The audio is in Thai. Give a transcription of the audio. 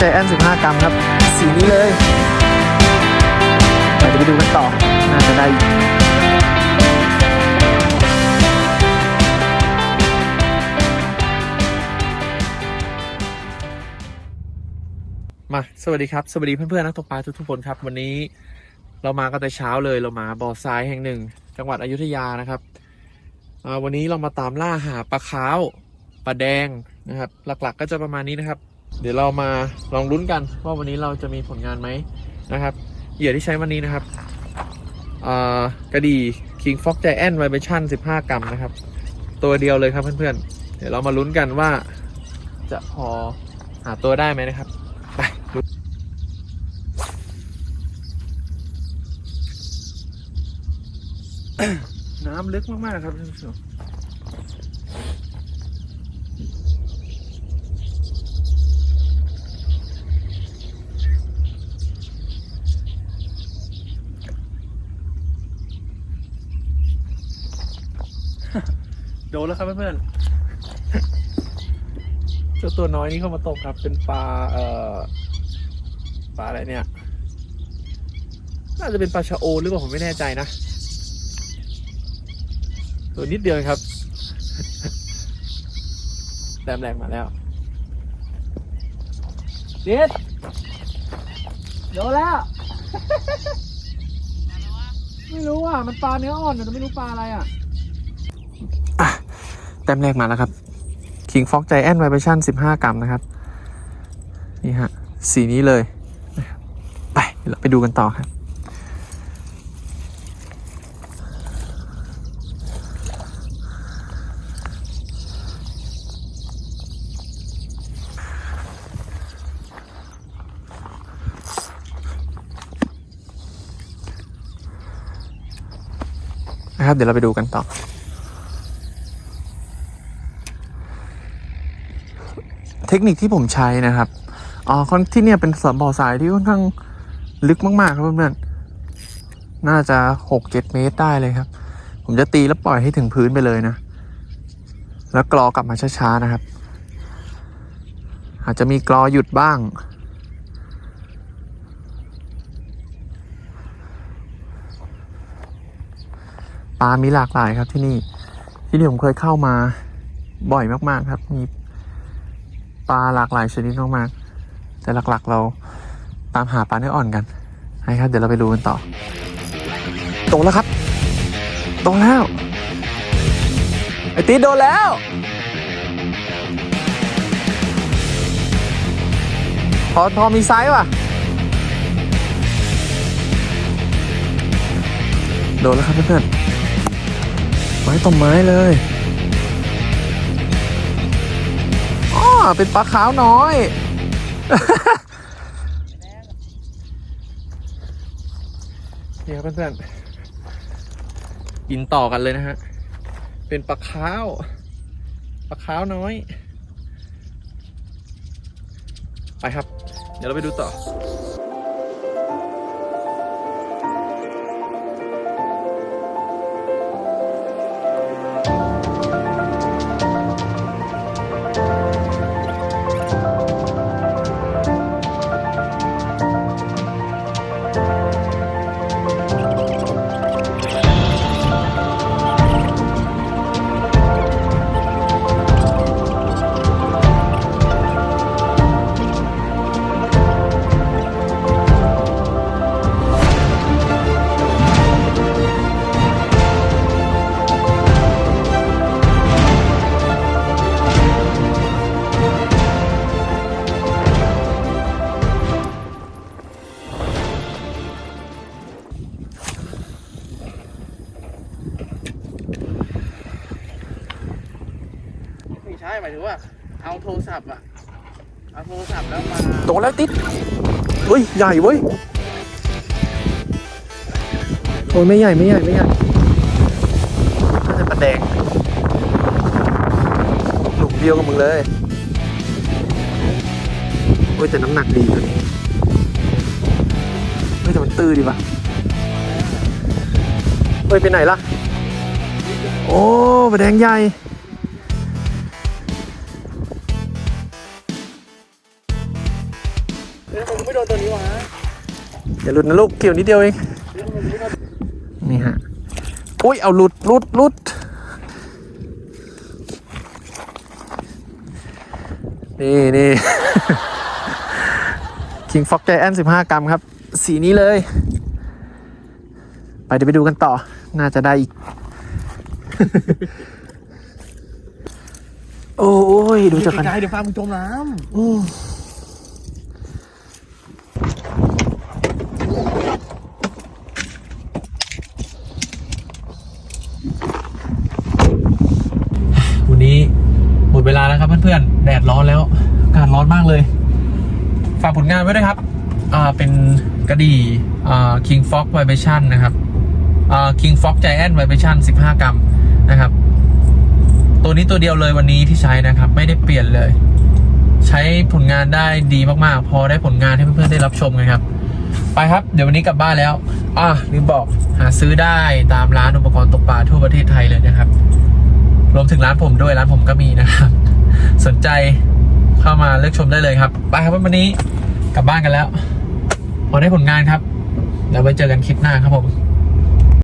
ใจแอน15 กรัมครับ สีนี้เลยเราจะไปดูกันต่อ น่าจะได้มาสวัสดีครับ สวัสดีเพื่อนๆนักตกปลาทุกๆคนครับ วันนี้เรามากันแต่เช้าเลยเรามาบ่อทรายแห่งหนึ่ง จังหวัดอยุธยานะครับวันนี้เรามาตามล่าหาปลาขาวปลาแดงนะครับ หลักๆก็จะประมาณนี้นะครับ เดี๋ยวเรามาลองลุ้นกันว่าวันนี้เราจะมีผลงานไหมนะครับ เหยื่อที่ใช้วันนี้นะครับกระดี่ King Fox Giant Vibration 15 กรัมนะครับ ตัวเดียวเลยครับเพื่อนๆ เดี๋ยวเรามาลุ้นกันว่าจะพอหาตัวได้ไหมนะครับ ไปดูน้ำลึกมาก ๆ ครับท่านผู้ชม โดนแล้วครับเพื่อนๆเจ้าตัวน้อยนี่เข้ามาตกครับ เป็นปลาเอ่อปลาอะไรเนี่ย น่าจะเป็นปลาชะโอหรือเปล่าผมไม่แน่ใจนะตัวนิดเดียวเองครับแต้มแรงมาแล้วเด็ดโดนแล้ว ไม่รู้อะ มันปลาเนื้ออ่อนแต่ไม่รู้ปลาอะไรอะอะ แต้มแรกมาแล้วครับ King Fox Giant Vibration 15 กรัมนะครับ นี่ฮะ สีนี้เลย ไปเราไปดูกันต่อครับนะครับเดี๋ยวเราไปดูกันต่อ เทคนิคที่ผมใช้นะครับอ๋อคอนที่เนี่ยเป็นสบ่อสายที่ค่อนข้างลึกมากๆครับเพื่อนๆน่าจะหกเจ็ดเมตรได้เลยครับ ผมจะตีแล้วปล่อยให้ถึงพื้นไปเลยนะ แล้วกรอกลับมาช้าๆนะครับ อาจจะมีกรอหยุดบ้างปลามีหลากหลายครับที่นี่ที่นี่ผมเคยเข้ามาบ่อยมากๆครับ มี ปลาหลากหลายชนิดมากๆแต่หลักๆ เราตามหาปลาเนื้ออ่อนกันให้ครับ เดี๋ยวเราไปดูกันต่อตกแล้วครับตกแล้ว ไอตีโดนแล้ว พอพอมีไซส์ว่ะ โดนแล้วครับเพื่อนๆไม้ต่อไม้เลย เป็นปลาขาวน้อย นี่ครับเพื่อนๆกินต่อกันเลยนะฮะ เป็นปลาขาว ปลาขาวน้อย ไปครับ เดี๋ยวเราไปดูต่อ หมายถึงว่า เอาโทรศัพท์อะเอาโทรศัพท์แล้วมาโตแล้วติดเฮ้ย ใหญ่เว้ย โอ้ยไม่ใหญ่ไม่ใหญ่ไม่ใหญ่น่าจะปลาแดงหลุมเดียวกับมึงเลย เฮ้ยแต่น้ำหนักดีตัวนี้เฮ้ยแต่มันตื้อดีป่ะเฮ้ยไปไหนล่ะ โอ้ปลาแดงใหญ่ โดนตัวนี้วะอย่าหลุดนะลูกเกี่ยวนิดเดียวเอง นี่ฮะ อุ้ยเอาหลุดหลุดหลุดนี่นี่ King Fox Giant 15กรัมครับ สีนี้เลย ไปเดี๋ยวไปดูกันต่อ น่าจะได้อีก โอ้ย ดูจากไกกันลๆเดี๋ยวฟ้ามึงจมน้อืมวันนี้หมดเวลาแล้วครับเพื่อนๆ แดดร้อนแล้วอากาศร้อนมากเลย ฝากผลงานไว้ด้วยครับ อ่า เป็นกระดี่อ่า King Fox Vibration นะครับ อ่า King Fox Giant Vibration 15 กรัมนะครับ ตัวนี้ตัวเดียวเลยวันนี้ที่ใช้นะครับ ไม่ได้เปลี่ยนเลย ใช้ผลงานได้ดีมากๆ พอได้ผลงานให้เพื่อนๆ ได้รับชมกันครับ ไปครับ เดี๋ยววันนี้กลับบ้านแล้ว อะลืมบอก หาซื้อได้ตามร้านอุปกรณ์ตกปลาทั่วประเทศไทยเลยนะครับรวมถึงร้านผมด้วยร้านผมก็มีนะครับ สนใจเข้ามาเลือกชมได้เลยครับ ไปครับวันนี้กลับบ้านกันแล้วพอได้ผลงานครับ แล้วไว้เจอกันคลิปหน้าครับผม